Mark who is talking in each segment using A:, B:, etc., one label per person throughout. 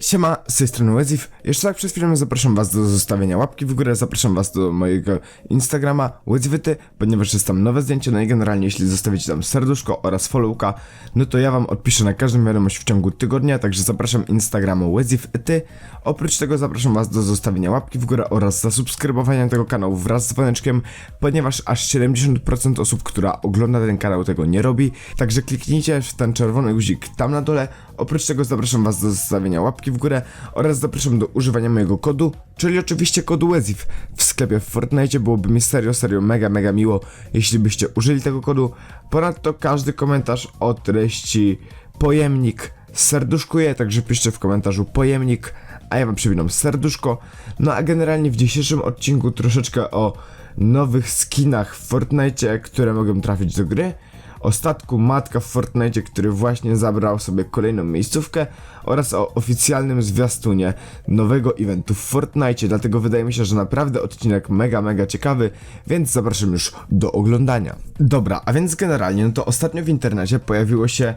A: Siema, z tej strony Wezif. Jeszcze tak przez chwilę zapraszam was do zostawienia łapki w górę, zapraszam was do mojego Instagrama Weziwyty, ponieważ jest tam nowe zdjęcie, no i generalnie jeśli zostawicie tam serduszko oraz followka, no to ja wam odpiszę na każdą wiadomość w ciągu tygodnia, także zapraszam Instagramu Weziwyty. Oprócz tego zapraszam was do zostawienia łapki w górę oraz zasubskrybowania tego kanału wraz z dzwoneczkiem, ponieważ aż 70% osób, która ogląda ten kanał tego nie robi, także kliknijcie w ten czerwony guzik tam na dole, Oprócz tego zapraszam Was do zostawienia łapki w górę oraz zapraszam do używania mojego kodu, czyli oczywiście kodu WEZIF w sklepie w Fortnite. Byłoby mi serio, serio mega, mega miło, jeśli byście użyli tego kodu. Ponadto każdy komentarz o treści pojemnik serduszkuje, także piszcie w komentarzu pojemnik, a ja Wam przywinam serduszko. No a generalnie w dzisiejszym odcinku troszeczkę o nowych skinach w Fortnite, które mogą trafić do gry o statku Matka w Fortnite, który właśnie zabrał sobie kolejną miejscówkę oraz o oficjalnym zwiastunie nowego eventu w Fortnite, dlatego wydaje mi się, że naprawdę odcinek mega, mega ciekawy, więc zapraszam już do oglądania. Dobra, a więc generalnie, no to ostatnio w internecie pojawiło się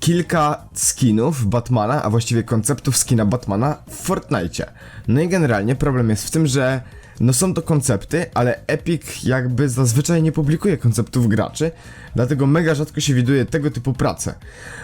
A: kilka skinów Batmana, a właściwie konceptów skina Batmana w Fortnite. No i generalnie problem jest w tym, że no są to koncepty, ale Epic jakby zazwyczaj nie publikuje konceptów graczy, dlatego mega rzadko się widuje tego typu prace.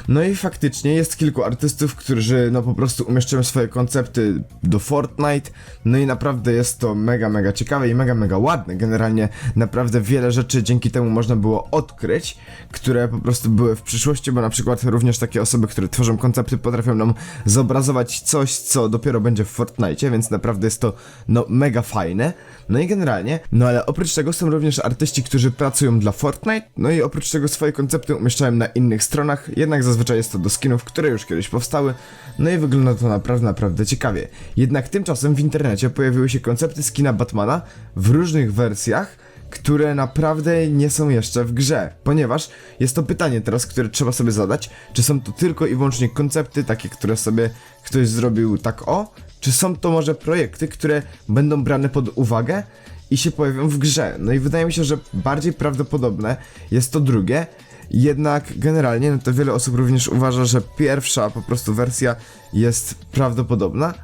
A: No i faktycznie jest kilku artystów, którzy no po prostu umieszczają swoje koncepty do Fortnite, no i naprawdę jest to mega, mega ciekawe i mega, mega ładne. Generalnie naprawdę wiele rzeczy dzięki temu można było odkryć, które po prostu były w przyszłości, bo na przykład również takie osoby, które tworzą koncepty potrafią nam zobrazować coś, co dopiero będzie w Fortnite, więc naprawdę jest to no mega fajne. No i generalnie, no ale oprócz tego są również artyści, którzy pracują dla Fortnite, no i oprócz tego swoje koncepty umieszczałem na innych stronach, jednak zazwyczaj jest to do skinów, które już kiedyś powstały, no i wygląda to naprawdę, naprawdę ciekawie. Jednak tymczasem w internecie pojawiły się koncepty skina Batmana w różnych wersjach, które naprawdę nie są jeszcze w grze, ponieważ jest to pytanie teraz, które trzeba sobie zadać, czy są to tylko i wyłącznie koncepty, takie, które sobie ktoś zrobił tak o, czy są to może projekty, które będą brane pod uwagę i się pojawią w grze. No i wydaje mi się, że bardziej prawdopodobne jest to drugie, jednak generalnie no to wiele osób również uważa, że pierwsza po prostu wersja jest prawdopodobna,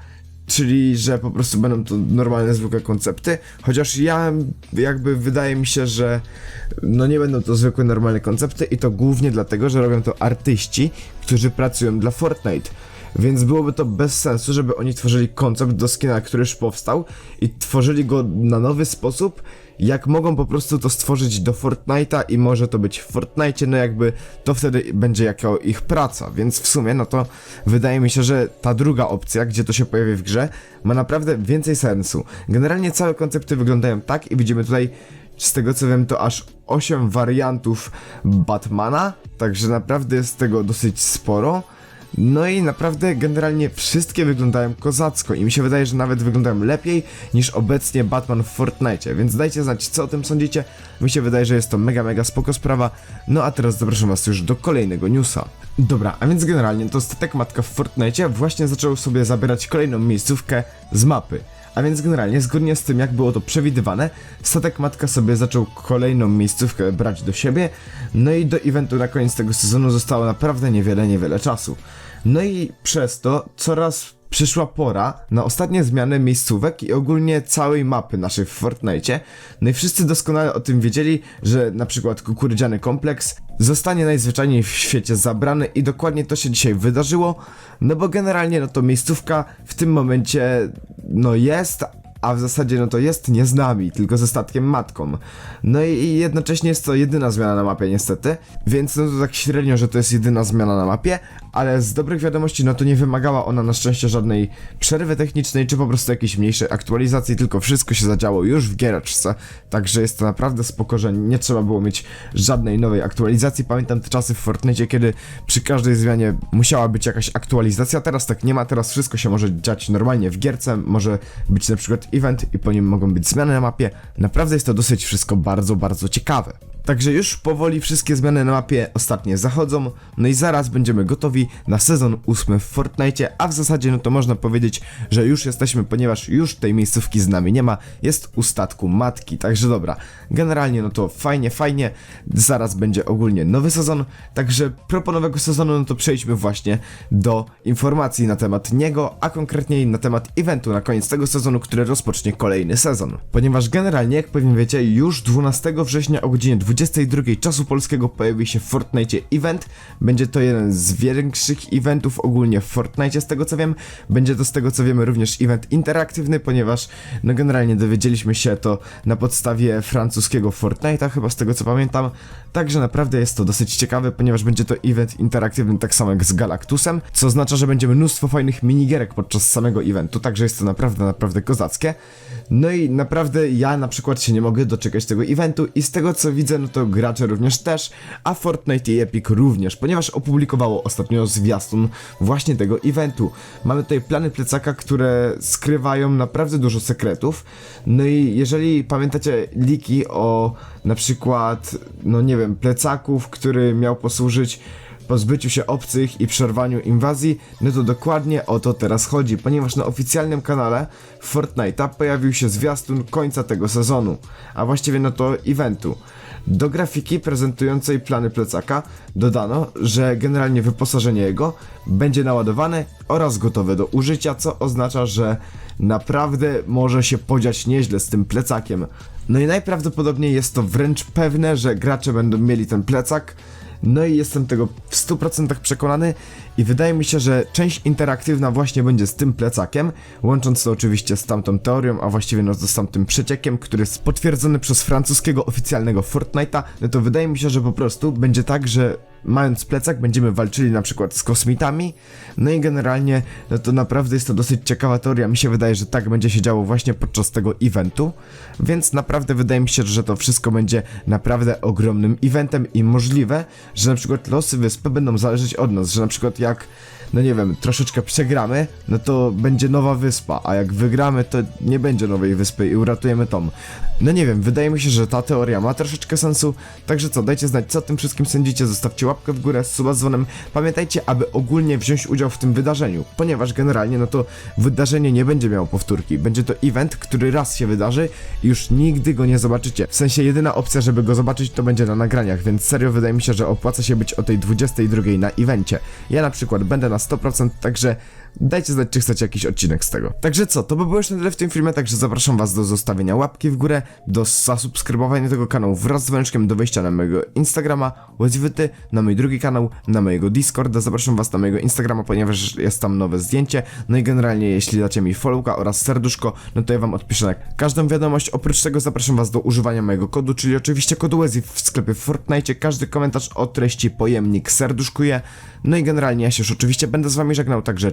A: czyli że po prostu będą to normalne, zwykłe koncepty, chociaż ja jakby wydaje mi się, że no nie będą to zwykłe, normalne koncepty i to głównie dlatego, że robią to artyści, którzy pracują dla Fortnite. Więc byłoby to bez sensu, żeby oni tworzyli koncept do skina, który już powstał i tworzyli go na nowy sposób, jak mogą po prostu to stworzyć do Fortnite'a i może to być w Fortnite, no jakby to wtedy będzie jako ich praca, więc w sumie no to wydaje mi się, że ta druga opcja, gdzie to się pojawi w grze, ma naprawdę więcej sensu. Generalnie całe koncepty wyglądają tak i widzimy tutaj z tego co wiem to aż 8 wariantów Batmana, także naprawdę jest tego dosyć sporo. No i naprawdę generalnie wszystkie wyglądają kozacko i mi się wydaje, że nawet wyglądają lepiej niż obecnie Batman w Fortnite, więc dajcie znać co o tym sądzicie. Mi się wydaje, że jest to mega mega spoko sprawa. No a teraz zapraszam was już do kolejnego newsa. Dobra, a więc generalnie to statek matka w Fortnite właśnie zaczął sobie zabierać kolejną miejscówkę z mapy. A więc generalnie, zgodnie z tym jak było to przewidywane, statek matka sobie zaczął kolejną miejscówkę brać do siebie, no i do eventu na koniec tego sezonu zostało naprawdę niewiele, niewiele czasu. No i przez to coraz przyszła pora na ostatnie zmiany miejscówek i ogólnie całej mapy naszej w Fortnite. No i wszyscy doskonale o tym wiedzieli, że na przykład kukurydziany kompleks zostanie najzwyczajniej w świecie zabrany i dokładnie to się dzisiaj wydarzyło, no bo generalnie no to miejscówka w tym momencie no jest, a w zasadzie no to jest nie z nami, tylko ze statkiem matką. No i, i jednocześnie jest to jedyna zmiana na mapie niestety, więc no to tak średnio, że to jest jedyna zmiana na mapie, ale z dobrych wiadomości no to nie wymagała ona na szczęście żadnej przerwy technicznej, czy po prostu jakiejś mniejszej aktualizacji, tylko wszystko się zadziało już w giereczce, także jest to naprawdę spoko, że nie trzeba było mieć żadnej nowej aktualizacji. Pamiętam te czasy w Fortnite, kiedy przy każdej zmianie musiała być jakaś aktualizacja, teraz tak nie ma, teraz wszystko się może dziać normalnie w gierce, może być na przykład event i po nim mogą być zmiany na mapie. Naprawdę jest to dosyć wszystko bardzo, bardzo ciekawe. Także już powoli wszystkie zmiany na mapie ostatnie zachodzą, no i zaraz będziemy gotowi na sezon ósmy w Fortnite, a w zasadzie no to można powiedzieć, że już jesteśmy, ponieważ już tej miejscówki z nami nie ma, jest u statku matki, także dobra, generalnie no to fajnie, fajnie, zaraz będzie ogólnie nowy sezon, także propos nowego sezonu no to przejdźmy właśnie do informacji na temat niego, a konkretniej na temat eventu na koniec tego sezonu, który rozpocznie kolejny sezon. Ponieważ generalnie, jak pewnie wiecie, już 12 września o godzinie 22 czasu polskiego pojawi się w Fortnite event. Będzie to jeden z większych eventów ogólnie w Fortnite, z tego co wiem. Będzie to z tego co wiemy również event interaktywny, ponieważ no generalnie dowiedzieliśmy się to na podstawie francuskiego Fortnite'a, chyba z tego co pamiętam. Także naprawdę jest to dosyć ciekawe, ponieważ będzie to event interaktywny tak samo jak z Galactusem, co oznacza, że będzie mnóstwo fajnych minigierek podczas samego eventu, także jest to naprawdę, naprawdę kozackie. No i naprawdę ja na przykład się nie mogę doczekać tego eventu i z tego co widzę, no to gracze również też, a Fortnite i Epic również, ponieważ opublikowało ostatnio zwiastun właśnie tego eventu. Mamy tutaj plany plecaka, które skrywają naprawdę dużo sekretów. No i jeżeli pamiętacie liki o na przykład, no nie wiem, plecaków, który miał posłużyć pozbyciu się obcych i przerwaniu inwazji, no to dokładnie o to teraz chodzi, ponieważ na oficjalnym kanale Fortnite'a pojawił się zwiastun końca tego sezonu, a właściwie no to eventu. Do grafiki prezentującej plany plecaka dodano, że generalnie wyposażenie jego będzie naładowane oraz gotowe do użycia, co oznacza, że naprawdę może się podziać nieźle z tym plecakiem. No i najprawdopodobniej jest to wręcz pewne, że gracze będą mieli ten plecak, no i jestem tego w 100% przekonany i wydaje mi się, że część interaktywna właśnie będzie z tym plecakiem, łącząc to oczywiście z tamtą teorią, a właściwie no z tamtym przeciekiem, który jest potwierdzony przez francuskiego oficjalnego Fortnite'a, no to wydaje mi się, że po prostu będzie tak, że mając plecak będziemy walczyli na przykład z kosmitami, no i generalnie no to naprawdę jest to dosyć ciekawa teoria, mi się wydaje, że tak będzie się działo właśnie podczas tego eventu, więc naprawdę wydaje mi się, że to wszystko będzie naprawdę ogromnym eventem i możliwe, że na przykład losy wyspy będą zależeć od nas, że na przykład jak no nie wiem, troszeczkę przegramy, no to będzie nowa wyspa, a jak wygramy, to nie będzie nowej wyspy i uratujemy Tom. No nie wiem, wydaje mi się, że ta teoria ma troszeczkę sensu, także co, dajcie znać, co o tym wszystkim sądzicie, zostawcie łapkę w górę suba z dzwonem. Pamiętajcie, aby ogólnie wziąć udział w tym wydarzeniu, ponieważ generalnie, no to wydarzenie nie będzie miało powtórki, będzie to event, który raz się wydarzy i już nigdy go nie zobaczycie. W sensie jedyna opcja, żeby go zobaczyć, to będzie na nagraniach, więc serio wydaje mi się, że opłaca się być o tej 22 na evencie. Ja na przykład będę na 100%, także dajcie znać, czy chcecie jakiś odcinek z tego. Także co, to by było już na tyle w tym filmie, także zapraszam was do zostawienia łapki w górę, do zasubskrybowania tego kanału wraz z dzwoneczkiem do wejścia na mojego Instagrama, Łezwyty, na mój drugi kanał, na mojego Discorda, zapraszam was na mojego Instagrama, ponieważ jest tam nowe zdjęcie, no i generalnie jeśli dacie mi followka oraz serduszko, no to ja wam odpiszę na każdą wiadomość, oprócz tego zapraszam was do używania mojego kodu, czyli oczywiście kodu Łezy w sklepie w Fortnite, każdy komentarz o treści pojemnik serduszkuje, no i generalnie ja się już oczywiście będę z wami żegnał, także